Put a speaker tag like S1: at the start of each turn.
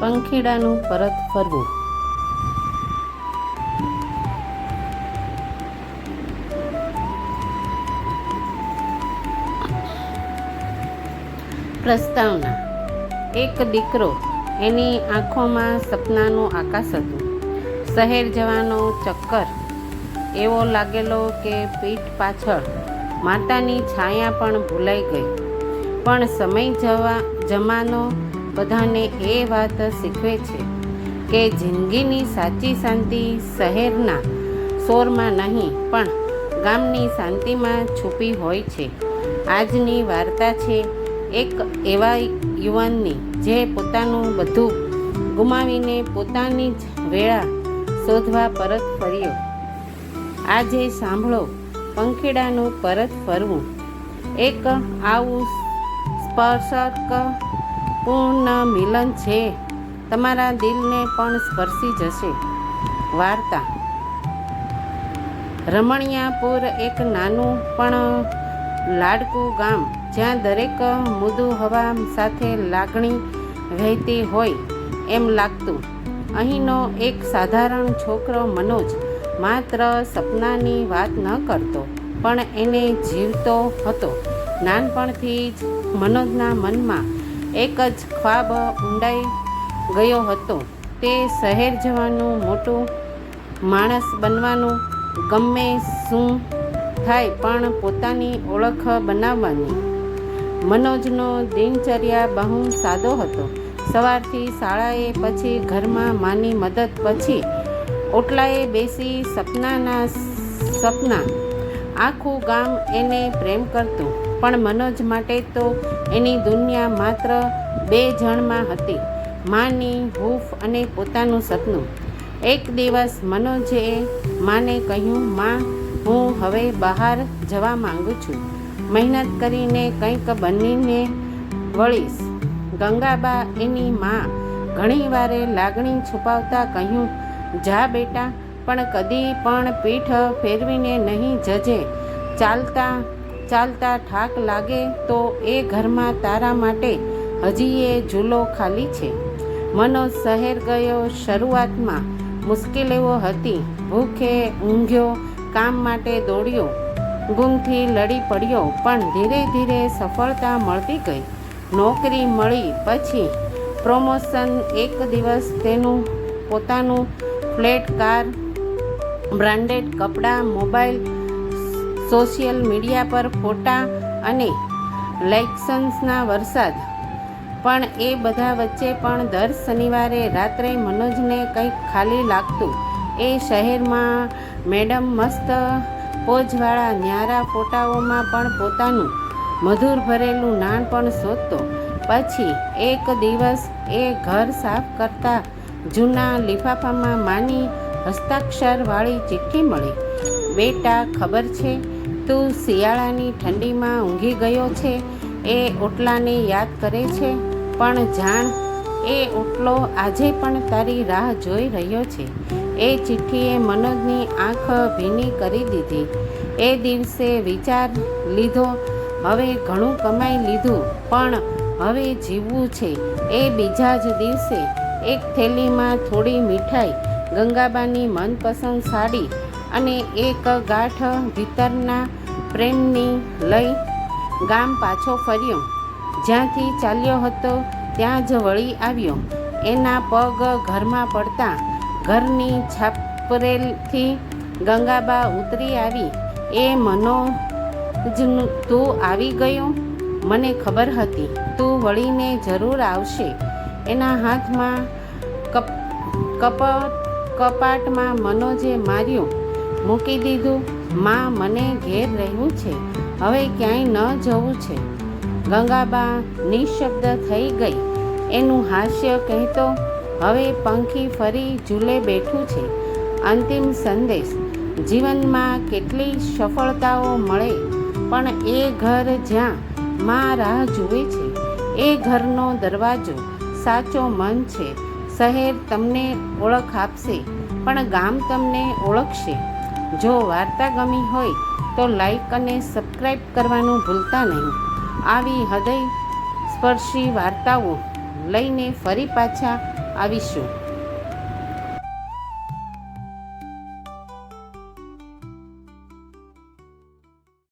S1: પંખીડાનું પરત ફરવું. પ્રસ્તાવના. એક દીકરો એની આંખોમાં સપનાનું આકાશ હતું. શહેર જવાનો ચક્કર. એવો લાગેલો કે પીઠ પાછળ માતાની છાયા પણ ભૂલાઈ ગઈ. પણ સમય જવા જમાનો બધાને એ વાત શીખવે છે કે જિંદગીની સાચી શાંતિ શહેરના શોરમાં નહીં, પણ ગામની શાંતિમાં છુપી હોય છે. આજની વાર્તા છે એક એવા યુવાનની જે પોતાનું બધું ગુમાવીને પોતાની જ વેળા શોધવા પરત ફર્યો. આજે સાંભળો, પંખીડાનું પરત ફરવું. એક આવું સ્પર્શક પૂર્ણ મિલન છે. તમારા દિલને પણ સ્પર્શી જશે. વાર્તા. રમણિયાપુર એક નાનું પણ લાડકું ગામ, જ્યાં દરેક મૃદુ હવા સાથે લાગણી વહેતી હોય એમ લાગતું. અહીંનો એક સાધારણ છોકરો મનોજ માત્ર સપનાની વાત ન કરતો, પણ એને જીવતો હતો. નાનપણથી જ મનોજના મનમાં એક જ ખ્વાબ ઊંડાઈ ગયો હતો. તે શહેર જવાનું મોટું માણસ બનવાનું ગમે શું થાય પણ પોતાની ઓળખ બનાવવાની. મનોજનો દિનચર્યા બહુ સાદો હતો. સવારથી શાળાએ પછી ઘરમાં માની મદદ પછી ઓટલાએ બેસી સપનાના સપના. આખું ગામ એને પ્રેમ કરતું. પણ મનોજ માટે તો એની દુનિયા માત્ર બે જણમાં હતી, માની, હૂફ અને પોતાનું સપનું. એક દિવસ મનોજે માને કહ્યું, માં, હું હવે બહાર જવા માંગુ છું. મહેનત કરીને કંઈક બનીને વળીશ. ગંગાબા એની માં ઘણીવારે લાગણી છુપાવતા કહ્યું, જા બેટા, પણ કદી પણ પીઠ ફેરવીને નહીં જજે. ચાલતા ચાલતા થાક લાગે તો એ ઘરમાં તારા માટે હજી એ ઝૂલો ખાલી છે. મનોજ શહેર ગયો શરૂઆતમાં. મુશ્કેલીઓ હતી. ભૂખે ઊંઘ્યો, કામ માટે દોડ્યો. ગુમથી લડી પડ્યો, પણ ધીરે ધીરે સફળતા મળતી ગઈ. નોકરી મળી પછી પ્રમોશન એક દિવસ તેનું પોતાનું ફ્લેટ, કાર બ્રાન્ડેડ કપડાં મોબાઈલ સોશિયલ મીડિયા પર ફોટા અને લાઇક્સન્સના વરસાદ. પણ એ બધા વચ્ચે પણ દર શનિવારે રાત્રે મનોજને કંઈક ખાલી લાગતું. એ શહેરમાં મેડમ મસ્ત પોજવાળા ન્યારા ફોટાઓમાં પણ પોતાનું મધુર ભરેલું નાનપણ શોધતો. પછી એક દિવસ એ ઘર સાફ કરતા જૂના લિફાફામાં માની હસ્તાક્ષરવાળી ચિઠ્ઠી મળી. બેટા, ખબર છે? તું શિયાળાની ઠંડીમાં ઊંઘી ગયો છે, એ ઓટલાને યાદ કરે છે. પણ જાણ, એ ઓટલો આજે પણ તારી રાહ જોઈ રહ્યો છે. એ ચિઠ્ઠીએ મનોજની આંખ ભીની કરી દીધી. એ દિવસે વિચાર લીધો, હવે ઘણું કમાઈ લીધું, પણ હવે જીવવું છે. એ બીજા જ દિવસે એક થેલીમાં થોડી મીઠાઈ, ગંગાબાની મનપસંદ સાડી અને એક ગાંઠ ભીતરના પ્રેમની લઈ ગામ પાછો ફર્યો. જ્યાંથી ચાલ્યો હતો ત્યાં જ વળી આવ્યો. એના પગ ઘરમાં પડતા ઘરની છાપરેલથી ગંગાબા ઉતરી આવી. એ મનો જ તું આવી ગયો? મને ખબર હતી. તું વળીને જરૂર આવશે. એના હાથમાં કપ કપ, કપાટમાં મનોજે માર્યું. મૂકી દીધું. માં મને ઘેર રહેવું છે. હવે ક્યાંય ન જવું છે. ગંગાબા નિશબ્દ થઈ ગઈ. એનું હાસ્ય કહેતો, હવે પંખી ફરી ઝૂલે બેઠું છે. અંતિમ સંદેશ. જીવનમાં કેટલી સફળતાઓ મળે, પણ એ ઘર જ્યાં માં રાહ જુએ છે, એ ઘરનો દરવાજો સાચો મન છે. શહેર તમને ઓળખ આપશે, પણ ગામ તમને ઓળખશે. જો વાર્તા ગમી હોય તો લાઈક અને સબસ્ક્રાઈબ કરવાનું ભૂલતા નહીં. આવી હૃદય સ્પર્શી વાર્તાઓ લઈને ફરી પાછા આવીશું.